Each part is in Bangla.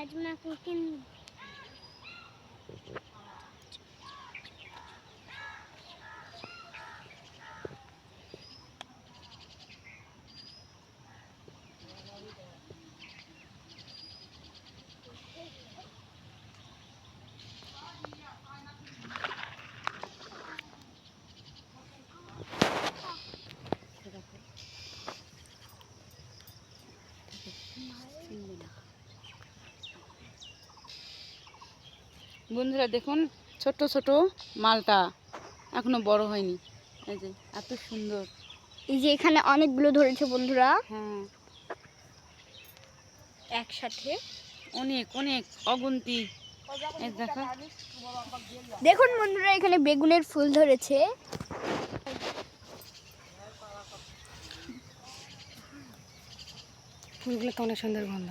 રાજમાં કુકિંગ. বন্ধুরা দেখুন ছোট ছোট মালটা এখনও বড় হয়নি। এই যে এত সুন্দর। এই যে এখানে অনেকগুলো ধরেছে বন্ধুরা। হ্যাঁ। একসাথে অনেক অনেক অগুন্তি। দেখুন বন্ধুরা এখানে বেগুনের ফুল ধরেছে। ফুলগুলো তো অনেক সুন্দর গন্ধ।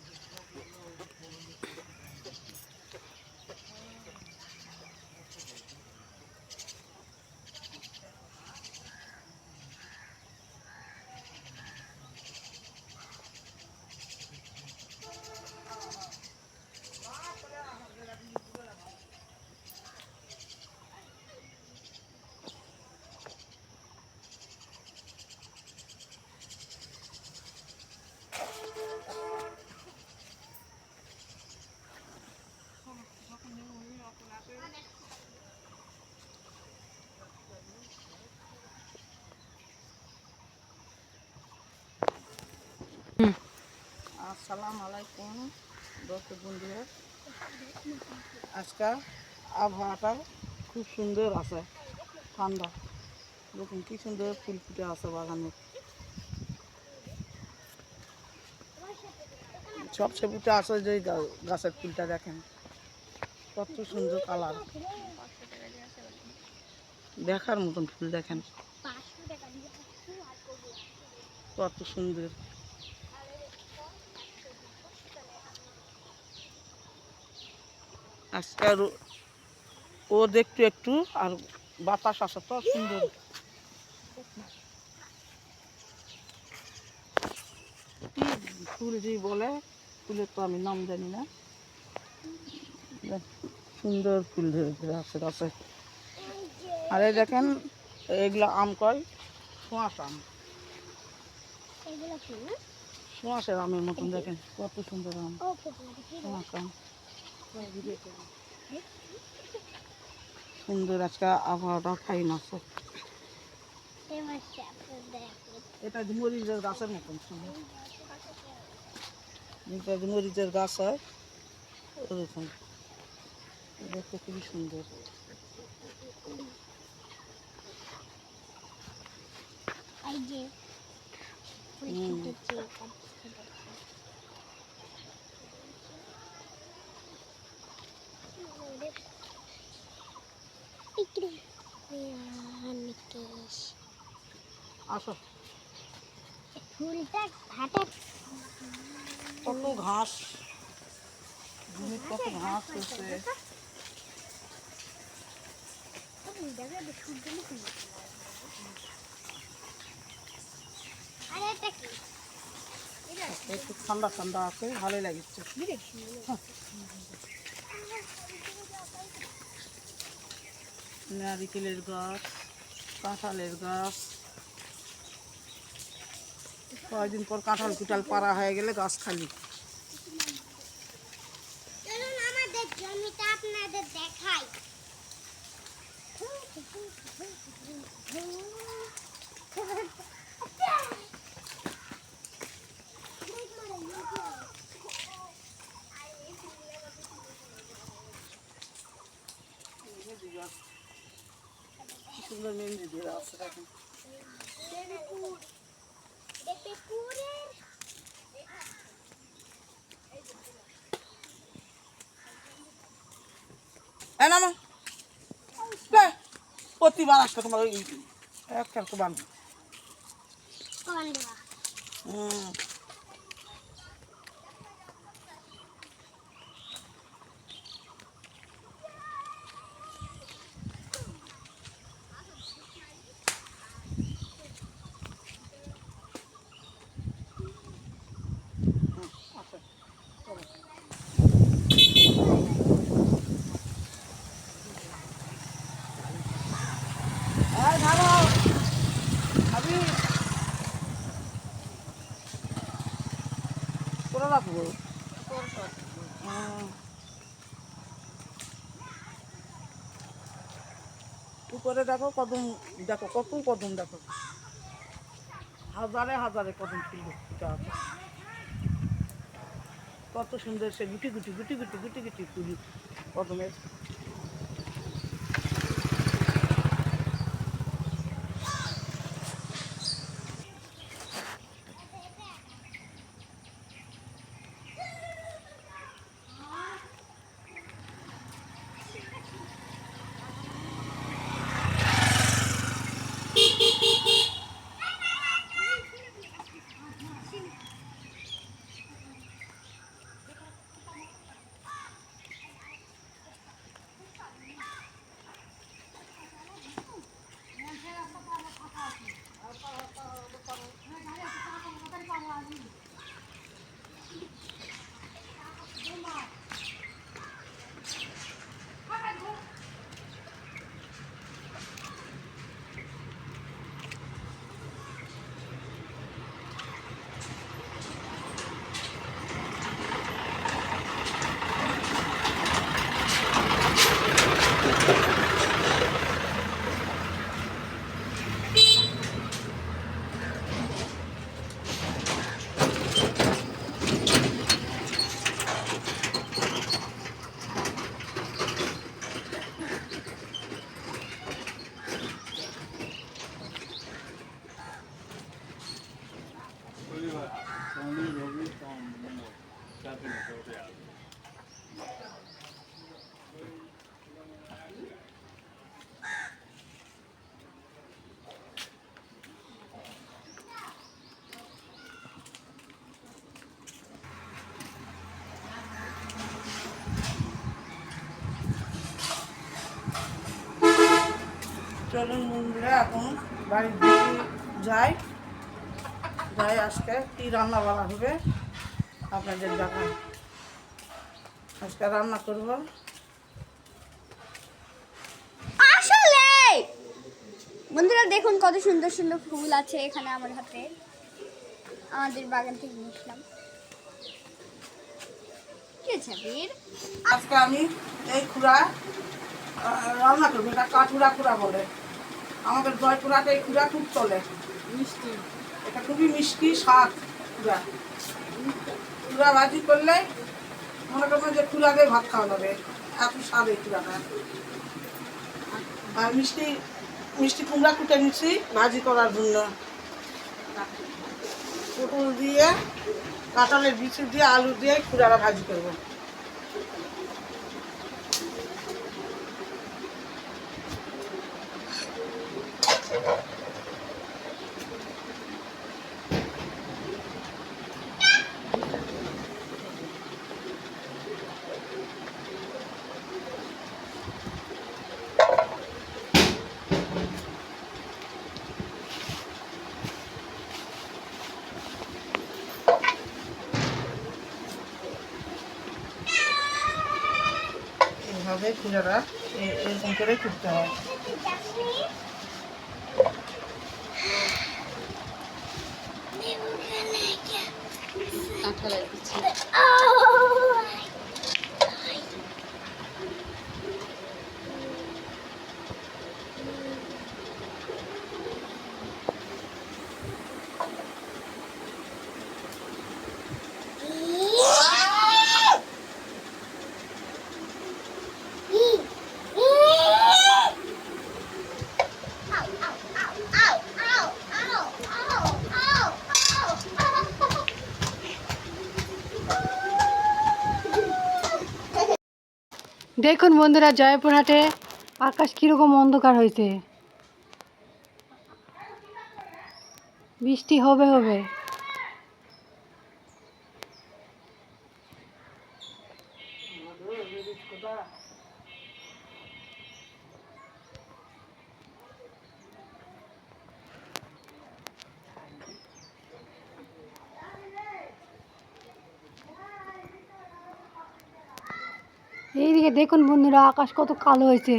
আসসালামু আলাইকুম, দর্শক বন্ধুরা। আজকে আবহাওয়াটা খুব সুন্দর আছে, ঠান্ডা। দেখুন কি সুন্দর ফুল ফুটে আছে বাগানে। সবচেয়ে ফুটে আছে যে গাছের ফুলটা দেখেন। কত সুন্দর কালার। দেখার মতন ফুল দেখেন। কত সুন্দর। আজকে আর ও- ও দেখতে একটু আর বাতাস আছে তো সুন্দর। কি ফুল যে বলে ফুলের তো আমি নাম জানি না। সুন্দর ফুল ধরেছে গাছে গাছে আর এই দেখেন এগুলো আম কয়? শোঁয়াশ আম। শোঁয়াশের আমের মতন দেখেন কত সুন্দর আম। শোঁয়াশ আম। সুন্দর আজকে আবহাওয়াটা ফাইন আছে। এটা মরিচের গাছের মতন সুন্দর এটা যে মরিচের গাছ হয় ওরকম দেখতে খুবই সুন্দর। হুম। আসো। ফুলটা ঘাটে কত ঘাস। জমি কত ঘাস কি? একটু ঠান্ডা ঠান্ডা আছে ভালোই লাগছে। নারিকেলের গাছ কাঁঠালের গাছ। কয়েকদিন পর কাঁঠাল কুটাল পাড়া হয়ে গেলে গাছ খালি। সুন্দর মেহেন্দি দিয়ে আছে দেখেন। দেখতে পুরের এ নামো প্রতিবার আসলে তোমার ওই একটা বান্ধব হুম এই ভালো আমি করে উপরে দেখো কদম, দেখো কত কদম দেখো। হাজারে হাজারে কদম ফুল কত সুন্দর সে গুটি গুটি গুটি গুটি গুটি গুটি কদমের। চলুন বন্ধুরা এখন বাড়ির দিকে যাই। যাই আজকে কী রান্না বাড়া হবে আপনাদের দেখা আজকে রান্না করব। আসলে! বন্ধুরা দেখুন কত সুন্দর সুন্দর ফুল আছে এখানে আমার হাতে। আমাদের বাগান থেকে নিয়েছিলাম আজকে আমি এই খুড়া রান্না করব এটা কাঠুরা খুড়া বলে। আমাদের জয়পুরাতে এই খুঁড়া খুব চলে। মিষ্টি। এটা খুবই মিষ্টি স্বাদ খুঁড়া খুঁড়া ভাজি করলে মনে করবেন যে খুঁড়া দিয়ে ভাত খাওয়া যাবে। এত স্বাদ এই খুঁড়াটা আর মিষ্টি মিষ্টি কুমড়া কুটে নিচ্ছি ভাজি করার জন্য। পটল দিয়ে, কাঁঠালের বিচি দিয়ে, আলু দিয়ে খুঁড়ারা ভাজি করব। খুঁড়ারা। এ- এরকম করে কুটতে হয়। কাঁঠালের বিচি দেখুন বন্ধুরা জয়পুরহাটে আকাশ কীরকম অন্ধকার হয়েছে। বৃষ্টি হবে হবে। দেখুন বন্ধুরা, আকাশ কত কালো হয়েছে।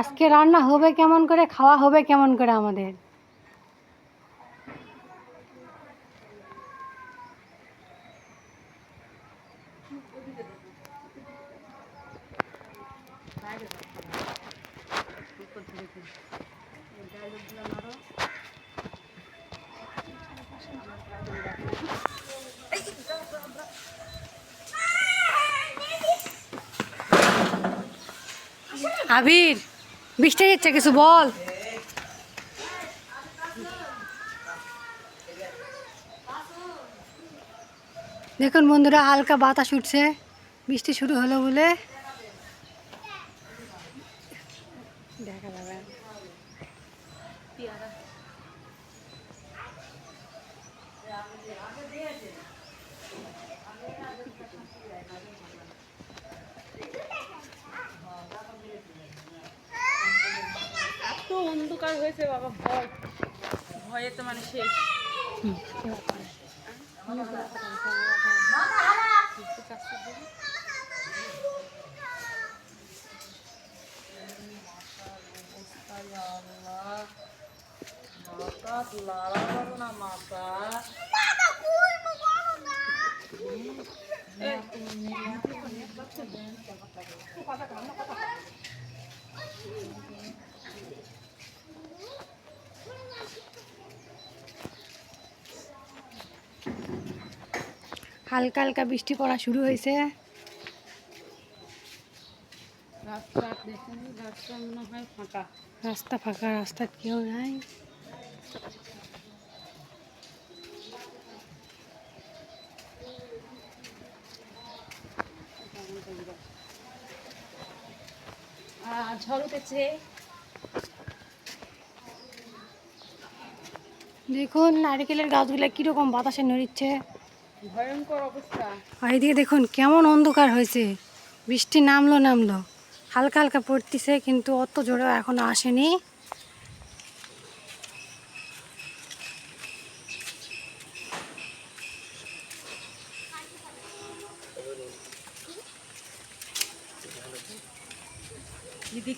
আজকে রান্না হবে কেমন করে, খাওয়া হবে কেমন করে আমাদের? আবির বৃষ্টি হচ্ছে কিছু বল। দেখুন বন্ধুরা হালকা বাতাস উঠছে। বৃষ্টি শুরু হলো বলে হালকা হালকা বৃষ্টি পড়া শুরু হয়েছে। রাস্তা ফাঁকা। রাস্তা ফাঁকা রাস্তা কেউ নাই। ঝড় উঠেছে। দেখুন নারিকেলের গাছগুলো কীরকম বাতাসে নড়িচ্ছে। ভয়ঙ্কর অবস্থা। আর এদিকে দেখুন কেমন অন্ধকার হয়েছে। বৃষ্টি নামলো নামলো। হালকা হালকা পড়তেছে কিন্তু অত জোরেও এখনও আসেনি।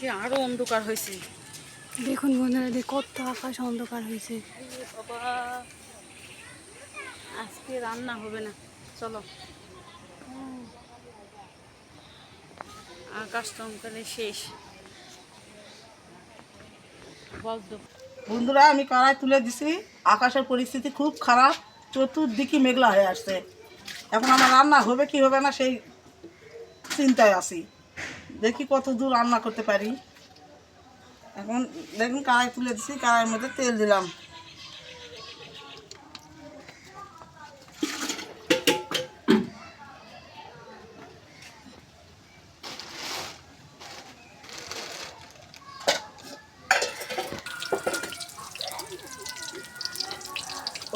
এদিকে আরও অন্ধকার হয়েছে। দেখুন বন্ধুরা এদিকে কত আকাশ অন্ধকার হয়েছে। বাবা আজকে রান্না হবে না। চলো। আকাশ টমকালে শেষ। বল বন্ধুরা আমি কড়াই তুলে দিছি। আকাশের পরিস্থিতি খুব খারাপ। চতুর্দিকে মেঘলা হয়ে আসছে। এখন আমার রান্না হবে কি হবে না সেই চিন্তায় আছি। দেখি কত দূর রান্না করতে পারি। এখন দেখুন কড়াই তুলে দিছি কড়াইয়ের মধ্যে তেল দিলাম।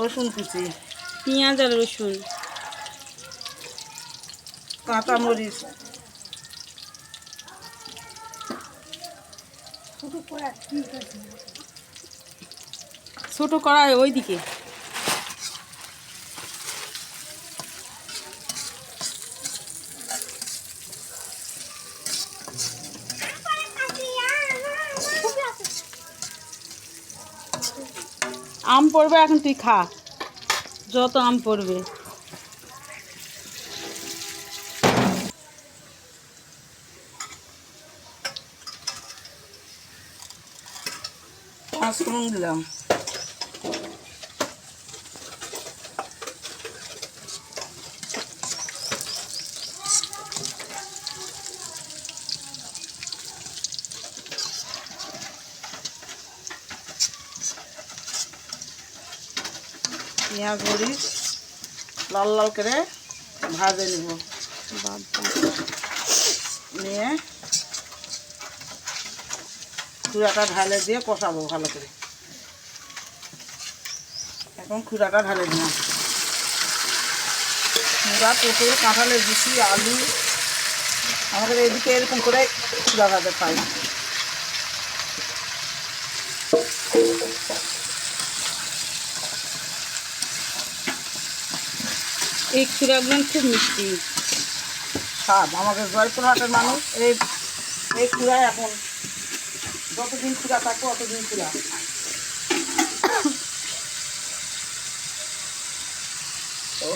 রসুন কুচি। পেঁয়াজ আর রসুন। কাঁচামরিচ। ছোট কড়াই ওইদিকে। আম পড়বে এখন তুই খা। যত আম পড়বে। পাঁচফোড়ন দিলাম। পেঁয়াজ মরিচ লাল লাল করে ভাজে নিব। নিয়ে খুঁড়াটা ঢালে দিয়ে কষাবো ভালো করে। এখন খুঁড়াটা ঢালে দিলাম। খুঁড়া পটল কাঁঠালের বিচি আলু আমাদের এদিকে এরকম করে খুঁড়া ভাজা খাই এই ক্ষীরাগুলো খুব মিষ্টি। স্বাদ আমাদের জয়পুরহাটের মানুষ এই এই খুঁড়ায় এখন যতদিন খুঁড়া থাকব অতদিন খুঁড়া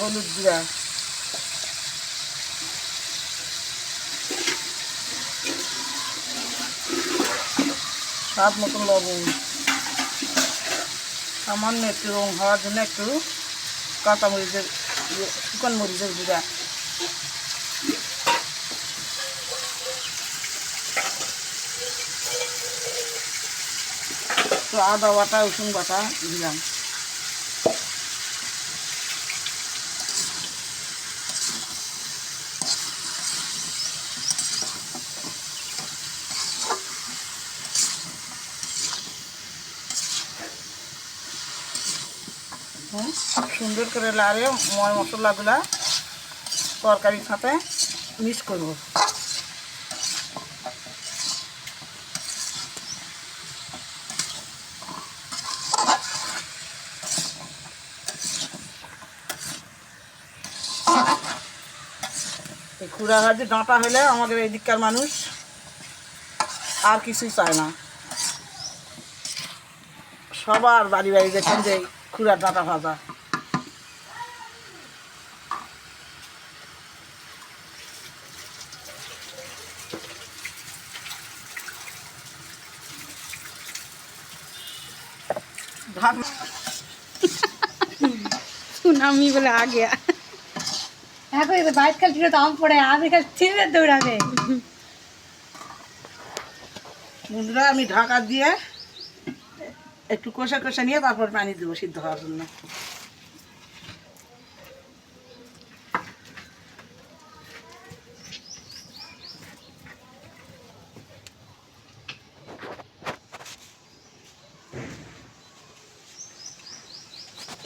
হলুদ গুঁড়া। স্বাদ মতন লবণ। সামান্য একটু রং হওয়ার জন্য একটু কাঁচামরিচের শুকান মরিচের গুঁড়া। তো আদা বাটা, রসুন বাটা দিলাম। সুন্দর করে লাড়ে ময় মশলাগুলা তরকারির সাথে মিক্স করব। ভাজি ডাঁটা হলে আমাদের এই দিককার মানুষ আর কিছুই চায় না। সবার বাড়ি বাড়ি দেখেন যে খুড়ার ডাঁটা ভাজা। সুনামি বলে আ গিয়া এখন বাইশ কাল ছিল দাম পড়ে, আমি কাল ছিঁড়ে দৌড়াবে। বন্ধুরা, আমি ঢাকা দিয়ে একটু কষা কষা নিয়ে তারপর পানি দেবো সিদ্ধ হওয়ার জন্য।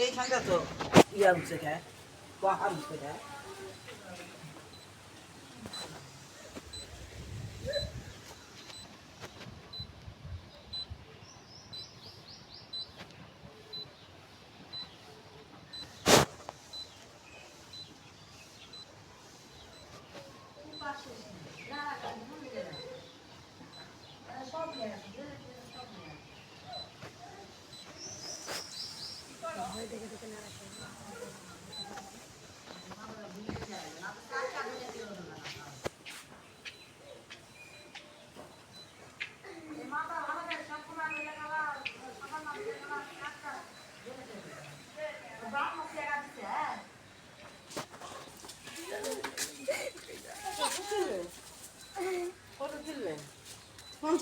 এইখানটা তো ইয়া উঠছে খায় পাহাড় উঠছে খায়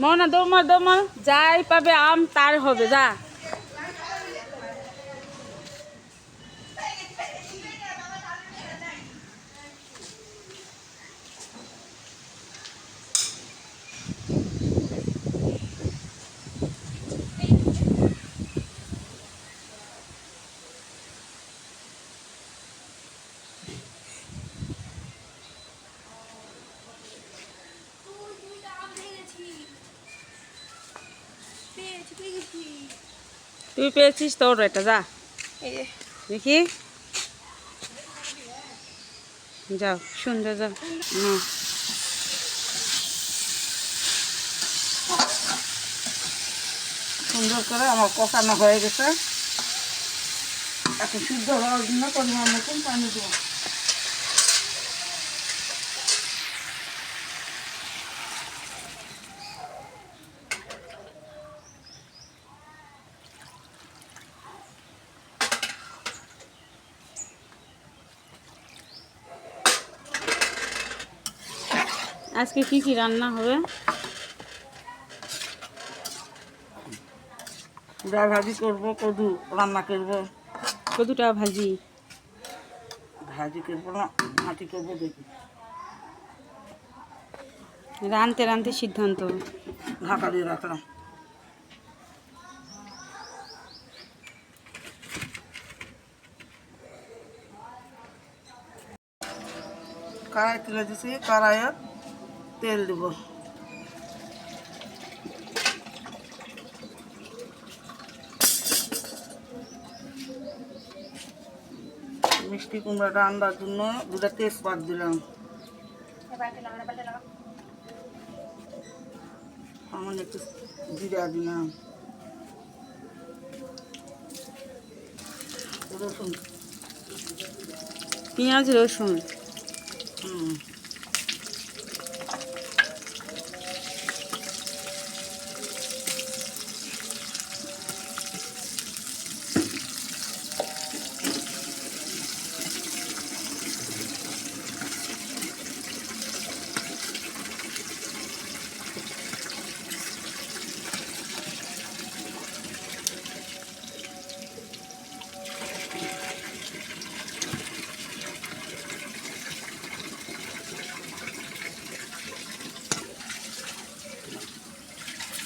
মনা দৌমা দৌমা যাই পাবে আম তার হবে যা। তুই পেয়েছিস তোর এটা যা। দেখি। যাও সুন্দর যাও। হুম সুন্দর করে আমার কষানো হয়ে গেছে। এখন সিদ্ধ হওয়ার জন্য পরিমাণ মতন পানি দেবো। আজকে কি কি রান্না হবে? ডাল ভাজি করব কদু রান্না করব। কদুটা ভাজি। ভাজি করব না হাঁটি করব দেখি। রানতে রানতে সিদ্ধান্ত। ঢাকা দিয়ে রাখলাম। কড়াই তুলে দিছি কড়াইয়ে তেল দিব। মিষ্টি কুমড়াটা আনবার জন্য দুটা তেজপাত দিলাম। আমার একটু জিরা দিলাম। রসুন। পেঁয়াজ রসুন। হুম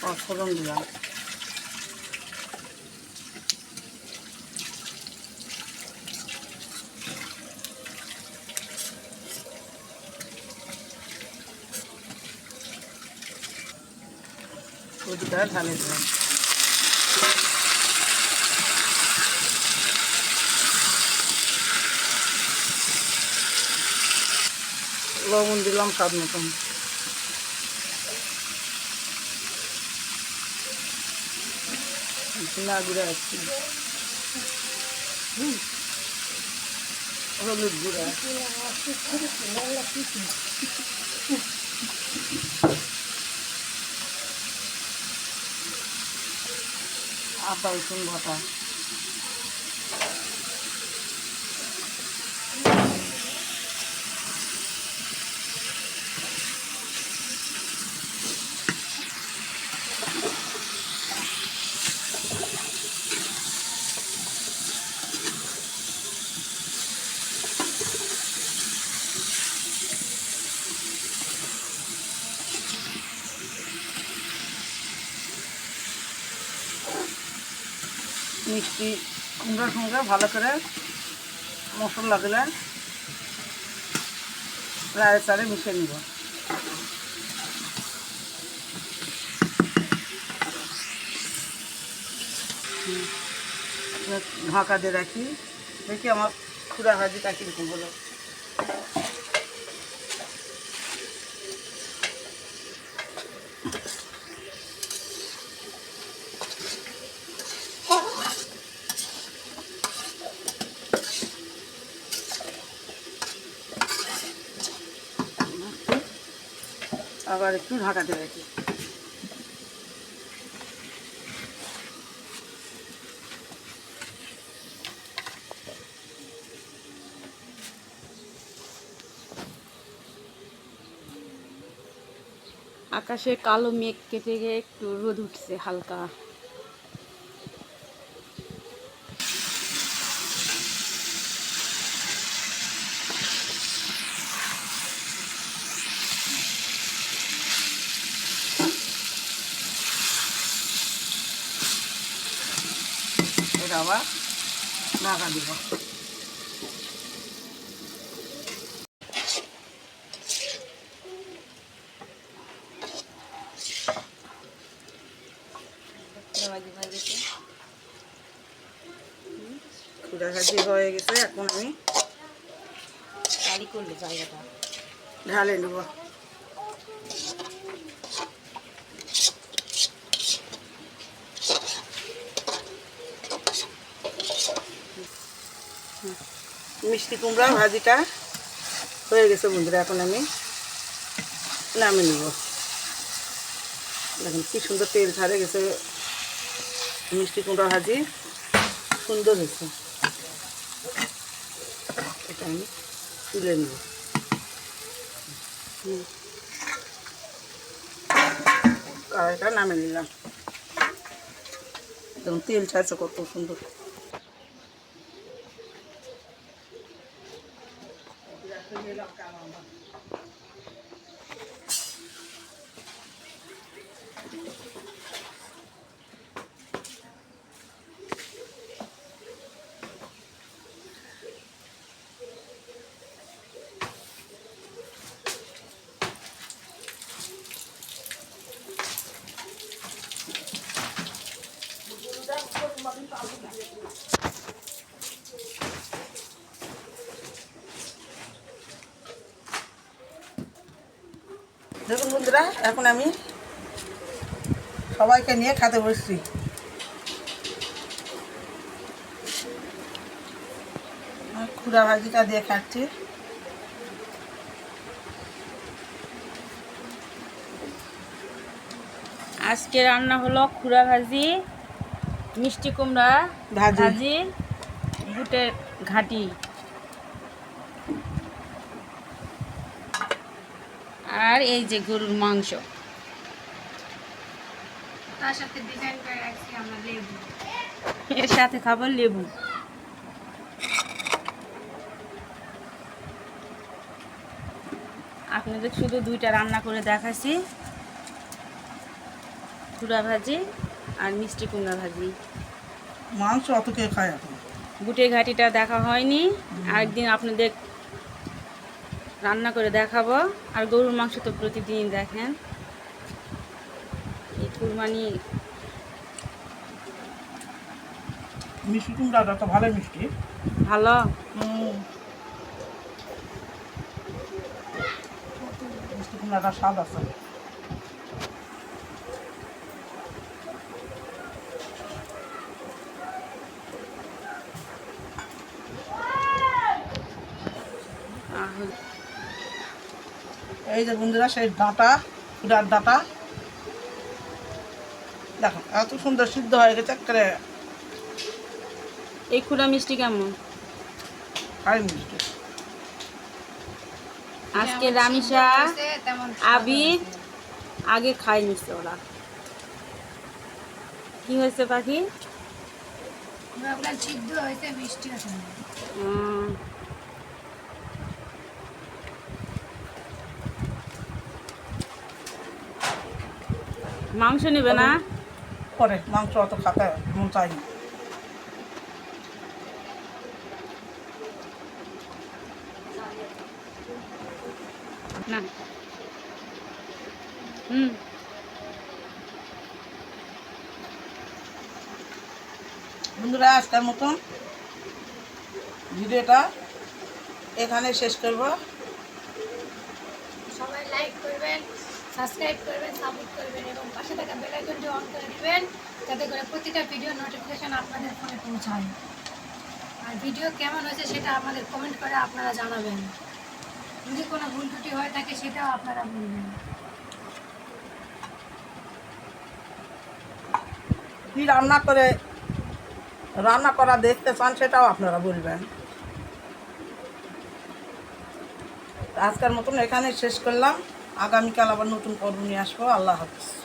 পাঁচফোড়ন দিলাম কদুটা ঢালে দিলাম। লবণ দিলাম স্বাদ মতন। না গুঁড়া আছে হলুদ গুঁড়া। আদা রসুন বাটা মিষ্টি কুমড়োর সঙ্গে ভালো করে মশলা দিলে রায়ের চারে মিশিয়ে নিব। ঢাকা দিয়ে রাখি। দেখি আমার খুড়া খুঁড়া তাকে কীরকম হলো আবার একটু ঢাকা দিয়ে রাখি। আকাশে কালো মেঘ কেটে গিয়ে একটু রোদ উঠছে হালকা এটা আবার ঢাকা দিব। ভাজি হয়ে গেছে এখন আমি ঢালে নেব। মিষ্টি কুমড়া ভাজিটা হয়ে গেছে বন্ধুরা, এখন আমি নামিয়ে নেব। দেখুন কি সুন্দর তেল ছাড়ে গেছে মিষ্টি কুমড়া ভাজি, সুন্দর হয়েছে। এটা আমি তুলে নেব। কড়াইটা নামে নিলাম। তেল ছাড়ছে কত সুন্দর। フフフフ。বন্ধুরা এখন আমি সবাইকে নিয়ে খেতে বসছি। খুড়া ভাজিটা দিয়ে খাচ্ছি। আজকে রান্না হলো খুরা ভাজি মিষ্টি কুমড়া ভাজি। ভাজি বুটের ঘাটি। আর এই যে গরুর মাংস। তার সাথে ডিজাইন করে রাখছি আমরা লেবু। এর সাথে খাব লেবু। আপনাদের শুধু দুইটা রান্না করে দেখাচ্ছি। চূড়া ভাজি আর মিষ্টি কুমড়া ভাজি। মাংস অত কে খায় এখন? বুটের ঘাটিটা দেখা হয়নি। আরেকদিন আপনাদের রান্না করে দেখাবো। আর গরুর মাংস তো প্রতিদিন দেখেন। এই কুরবানি মিষ্টি কুমড়াটা তো ভালো মিষ্টি। ভালো। মিষ্টি কুমড়াটা স্বাদ আছে। এই যে বন্ধুরা সেই ডাঁটা ফুটার ডাঁটা। দেখো এত সুন্দর সিদ্ধ হয়ে গেছে করে এই খুড়া মিষ্টি কেমন? মিষ্টি। আজকে রামিসা আবির আগে খাই নিচ্ছে ওরা। কি হয়েছে পাখি? সিদ্ধ হয়েছে মিষ্টি আছে মাংস নেবে না? পরে মাংস অত খাতে মন চাই না। না। হুম। বন্ধুরা আজকের মতন ভিডিওটা এখানে শেষ করব। সাবস্ক্রাইব করবেন, সাপোর্ট করবেন এবং পাশে থাকা বেল আইকনটি অন করে দিবেন, যাতে করে প্রতিটা ভিডিও নোটিফিকেশন আপনাদের ফোনে পৌঁছায়। আর ভিডিও কেমন হয়েছে সেটা আমাদের কমেন্ট করে আপনারা জানাবেন। যদি কোনো ভুল ত্রুটি হয়ে থাকে সেটাও আপনারা বলবেন। কি রান্না করে, রান্না করা দেখতে চান সেটাও আপনারা বলবেন। আজকের মতন এখানে শেষ করলাম। আগামীকাল আবার নতুন পর্ব নিয়ে আসব। আল্লাহ হাফিজ।